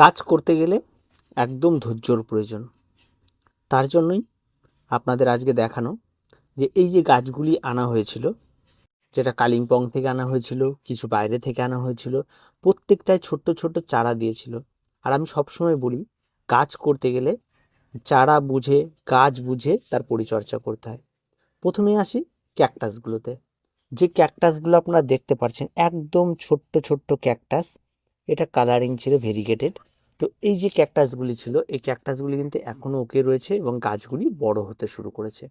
কাজ করতে গেলে একদম ধৈর্যর প্রয়োজন। তার জন্যই আপনাদের আজকে দেখানো যে এই যে গাছগুলি আনা হয়েছিল, যেটা কালিম্পং থেকে আনা হয়েছিল, কিছু বাইরে থেকে আনা হয়েছিল প্রত্যেকটায় ছোট্ট ছোট্ট চারা দিয়েছিল। আর আমি সবসময় বলি গাছ করতে গেলে চারা বুঝে, গাছ বুঝে তার পরিচর্যা করতে হয়। প্রথমে আসি ক্যাকটাসগুলোতে। যে ক্যাকটাসগুলো আপনারা দেখতে পাচ্ছেন একদম ছোট্ট ছোট্ট ক্যাকটাস, এটা কালারিং ছিল ভেরিগেটেড তো এই যে ক্যাকটাসগুলি ছিল, এই ক্যাকটাসগুলি কিন্তু এখনও ওকে রয়েছে এবং গাছগুলি বড় হতে শুরু করেছে।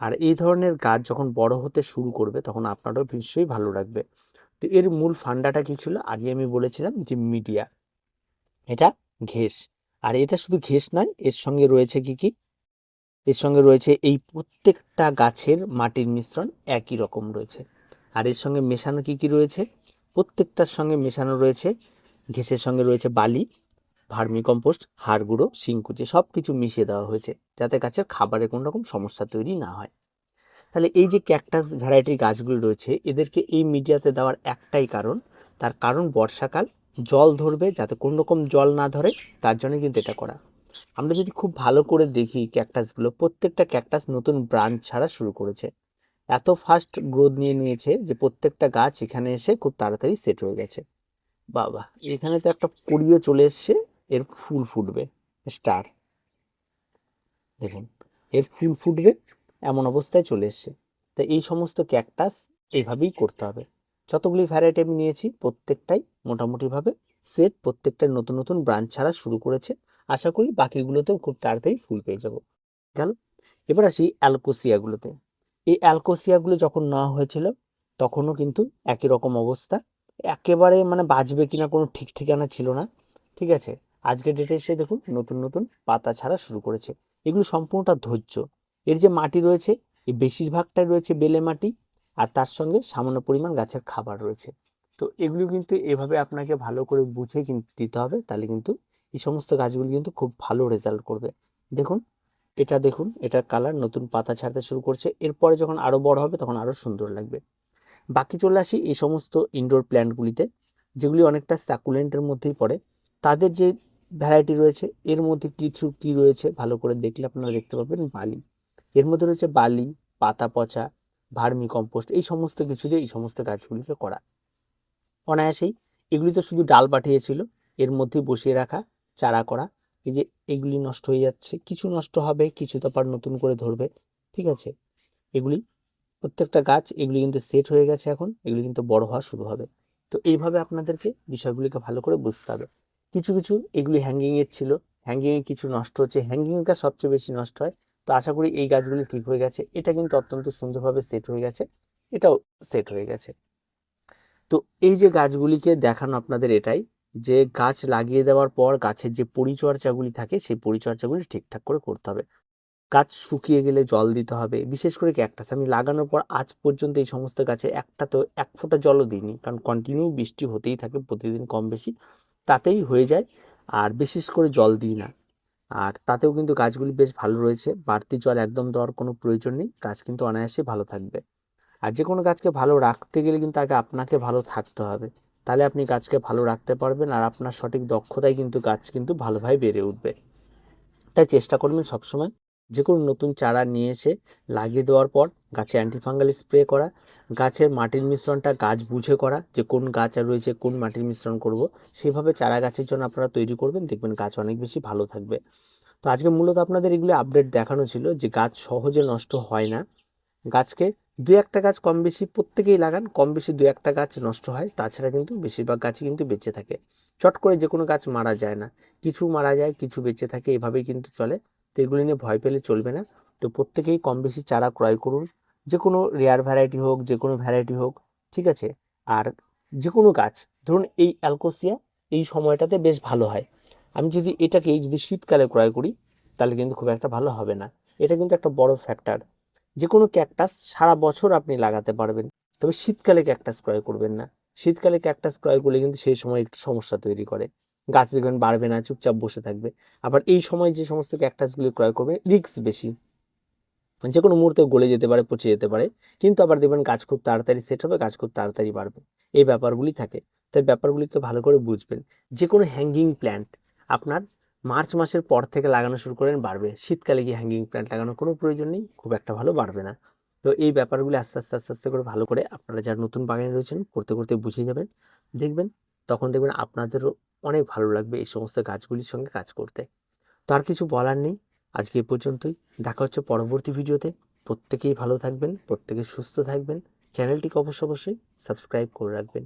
আর এই ধরনের গাছ যখন বড় হতে শুরু করবে, তখন আপনারও নিশ্চয়ই ভালো লাগবে। তো এর মূল ফান্ডাটা কী ছিল? আগে আমি বলেছিলাম যে মিডিয়া, এটা ঘেস। আর এটা শুধু ঘেস নয়, এর সঙ্গে রয়েছে কি কি? এর সঙ্গে রয়েছে এই প্রত্যেকটা গাছের মাটির মিশ্রণ একই রকম রয়েছে। আর এর সঙ্গে মেশানো কি কি রয়েছে? প্রত্যেকটার সঙ্গে মেশানো রয়েছে, ঘেসের সঙ্গে রয়েছে বালি ভার্মি কম্পোস্ট হাড় গুঁড়ো শিংকুচি সব কিছু মিশিয়ে দেওয়া হয়েছে যাতে গাছের খাবারে কোনো রকম সমস্যা তৈরি না হয়। তাহলে এই যে ক্যাকটাস ভ্যারাইটির গাছগুলি রয়েছে, এদেরকে এই মিডিয়াতে দেওয়ার একটাই কারণ, তার কারণ বর্ষাকাল, জল ধরবে যাতে কোনো রকম জল না ধরে, তার জন্য কিন্তু এটা করা। আমরা যদি খুব ভালো করে দেখি ক্যাকটাসগুলো, প্রত্যেকটা ক্যাকটাস নতুন ব্রাঞ্চ ছাড়া শুরু করেছে। এত ফাস্ট গ্রোথ নিয়ে নিয়েছে যে প্রত্যেকটা গাছ এখানে এসে খুব তাড়াতাড়ি সেট হয়ে গেছে। বাবা, এখানে তো একটা কড়িও চলে এসছে। এর ফুল ফুটবে, স্টার। দেখুন, এর ফুল ফুটবে, এমন অবস্থায় চলে এসছে। তো এই সমস্ত ক্যাকটাস এইভাবেই করতে হবে। যতগুলি ভ্যারাইটি আমি নিয়েছি, প্রত্যেকটাই মোটামুটিভাবে সেট প্রত্যেকটাই নতুন নতুন ব্রাঞ্চ ছাড়া শুরু করেছে। আশা করি বাকিগুলোতেও খুব তাড়াতাড়ি ফুল পেয়ে যাব। গেল এবার আসি অ্যালকোসিয়াগুলোতে। এই অ্যালকোসিয়াগুলো যখন নেওয়া হয়েছিল, তখনও কিন্তু একই রকম অবস্থা। একেবারে মানে বাঁচবে কিনা কোনো ঠিক ঠিকানা ছিল না। ঠিক আছে? আজকের ডেটে এসে দেখুন নতুন নতুন পাতা ছাড়া শুরু করেছে। এগুলো সম্পূর্ণটা ধৈর্য। এর যে মাটি রয়েছে, এই বেশিরভাগটাই রয়েছে বেলে মাটি, আর তার সঙ্গে সামান্য পরিমাণ গাছের খাবার রয়েছে। তো এগুলো কিন্তু এভাবে আপনাকে ভালো করে বুঝে কিন্তু দিতে হবে, তাহলে কিন্তু এই সমস্ত গাছগুলি কিন্তু খুব ভালো রেজাল্ট করবে। দেখুন, এটা দেখুন, এটার কালার নতুন পাতা ছাড়তে শুরু করছে। এরপরে যখন আরও বড় হবে, তখন আরও সুন্দর লাগবে। বাকি চলে আসি এই সমস্ত ইনডোর প্ল্যান্টগুলিতে যেগুলি অনেকটা স্যাকুলেন্টের মধ্যেই পড়ে। তাদের যে ভ্যারাইটি রয়েছে। এর মধ্যে কিছু কি রয়েছে? ভালো করে দেখলে আপনারা দেখতে পাবেন বালি। এর মধ্যে রয়েছে বালি, পাতা পচা, ভার্মি কম্পোস্ট, এই সমস্ত কিছু দিয়ে এই সমস্ত গাছগুলিকে করা। অনায়াসেই এগুলি তো শুধু ডাল পাঠিয়েছিল, এর মধ্যে বসিয়ে রাখা, চারা করা। এই যে এগুলি নষ্ট হয়ে যাচ্ছে, কিছু নষ্ট হবে, কিছু তো আবার নতুন করে ধরবে, ঠিক আছে? এগুলি, প্রত্যেকটা গাছ, এগুলি কিন্তু সেট হয়ে গেছে এখন, এগুলি কিন্তু বড় হওয়া শুরু হবে। তো এইভাবে আপনাদেরকে বিষয়গুলিকে ভালো করে বুঝতে হবে। কিছু কিছু এগুলি হ্যাঙ্গিংয়ের ছিল। হ্যাঙ্গিংয়ে কিছু নষ্ট হচ্ছে। হ্যাঙ্গিংয়ের সবচেয়ে বেশি নষ্ট হয়। তো আশা করি এই গাছগুলি ঠিক হয়ে গেছে। এটা কিন্তু অত্যন্ত সুন্দরভাবে সেট হয়ে গেছে। এটাও সেট হয়ে গেছে। তো এই যে গাছগুলিকে দেখানো আপনাদের এটাই, যে গাছ লাগিয়ে দেওয়ার পর গাছের যে পরিচর্যাগুলি থাকে, সেই পরিচর্যাগুলি ঠিকঠাক করে করতে হবে। গাছ শুকিয়ে গেলে জল দিতে হবে। বিশেষ করে ক্যাকটাস আমি লাগানোর পর আজ পর্যন্ত এই সমস্ত গাছে একটা তো এক ফোঁটা জলও দিইনি। কারণ কন্টিনিউ বৃষ্টি হতেই থাকে, প্রতিদিন কম বেশি। তাতেই হয়ে যায়। আর বিশেষ করে জল দিই না। আর তাতেও কিন্তু গাছগুলি বেশ ভালো রয়েছে। বাড়তি জল একদম দেওয়ার কোনো প্রয়োজন নেই। গাছ কিন্তু অনায়াসে ভালো থাকবে। আর যে কোনো গাছকে ভালো রাখতে গেলে কিন্তু আগে আপনাকে ভালো থাকতে হবে। তাহলে আপনি গাছকে ভালো রাখতে পারবেন আর আপনার সঠিক দক্ষতায় কিন্তু গাছ কিন্তু ভালোভাবে বেড়ে উঠবে। তাই চেষ্টা করবেন সবসময় যে কোনো নতুন চারা নিয়ে এসে লাগিয়ে দেওয়ার পর গাছে অ্যান্টিফাঙ্গাল স্প্রে করা, গাছের মাটির মিশ্রণটা গাছ বুঝে করা, যে কোন গাছ রয়েছে, কোন মাটির মিশ্রণ করব, সেভাবে চারা গাছের জন্য আপনারা তৈরি করবেন, দেখবেন গাছ অনেক বেশি ভালো থাকবে। তো আজকে মূলত আপনাদের এগুলো আপডেট দেখানো ছিল, যে গাছ সহজে নষ্ট হয় না। গাছকে দু একটা গাছ কম বেশি প্রত্যেকেই লাগান, কম বেশি দু একটা গাছ নষ্ট হয়, তাছাড়া কিন্তু বেশিরভাগ গাছই কিন্তু বেঁচে থাকে। চট করে যে কোনো গাছ মারা যায় না। কিছু মারা যায়, কিছু বেঁচে থাকে, এভাবেই কিন্তু চলে। তো এগুলি নিয়ে ভয় পেলে চলবে না। তো প্রত্যেকেই কম বেশি চারা ক্রয় করুন। যে কোনো রেয়ার ভ্যারাইটি হোক যে কোনো ভ্যারাইটি হোক, ঠিক আছে? আর যে কোনো গাছ, ধরুন এই অ্যালকোসিয়া এই সময়টাতে বেশ ভালো হয়। আমি যদি এটাকেই যদি শীতকালে ক্রয় করি, তাহলে কিন্তু খুব একটা ভালো হবে না। এটা কিন্তু একটা বড় ফ্যাক্টর যে কোনো ক্যাকটাস সারা বছর আপনি লাগাতে পারবেন। তবে শীতকালে ক্যাকটাস ক্রয় করবেন না। শীতকালে ক্যাকটাস ক্রয় করলে কিন্তু সেই সময় একটু সমস্যা তৈরি করে। গাছ দেখবেন বাড়বে না, চুপচাপ বসে থাকবে। আবার এই সময় যে সমস্ত ক্যাকটাসগুলি ক্রয় করবে রিস্ক বেশি। যে কোনো মুহূর্তে গলে যেতে পারে, পচে যেতে পারে, কিন্তু আবার দেখবেন গাছ খুব তাড়াতাড়ি সেট হবে, গাছ খুব তাড়াতাড়ি বাড়বে। এই ব্যাপারগুলি থাকে। তাই ব্যাপারগুলিকে ভালো করে বুঝবেন। যে কোনো হ্যাঙ্গিং প্ল্যান্ট আপনার মার্চ মাসের পর থেকে লাগানো শুরু করেন, বাড়বে। শীতকালে গিয়ে হ্যাঙ্গিং প্ল্যান্ট লাগানোর কোনো প্রয়োজন নেই, খুব একটা ভালো বাড়বে না। তো এই ব্যাপারগুলি আস্তে আস্তে আস্তে আস্তে করে ভালো করে আপনারা যারা নতুন বাগানে রয়েছেন, করতে করতে বুঝে যাবেন। দেখবেন তখন দেখবেন আপনাদেরও অনেক ভালো লাগবে এই সমস্ত গাছগুলির সঙ্গে কাজ করতে। তো আর কিছু বলার নেই। আজকে এ পর্যন্তই। দেখা হচ্ছে পরবর্তী ভিডিওতে। প্রত্যেকেই ভালো থাকবেন, প্রত্যেকে সুস্থ থাকবেন। চ্যানেলটিকে অবশ্য অবশ্যই সাবস্ক্রাইব করে রাখবেন।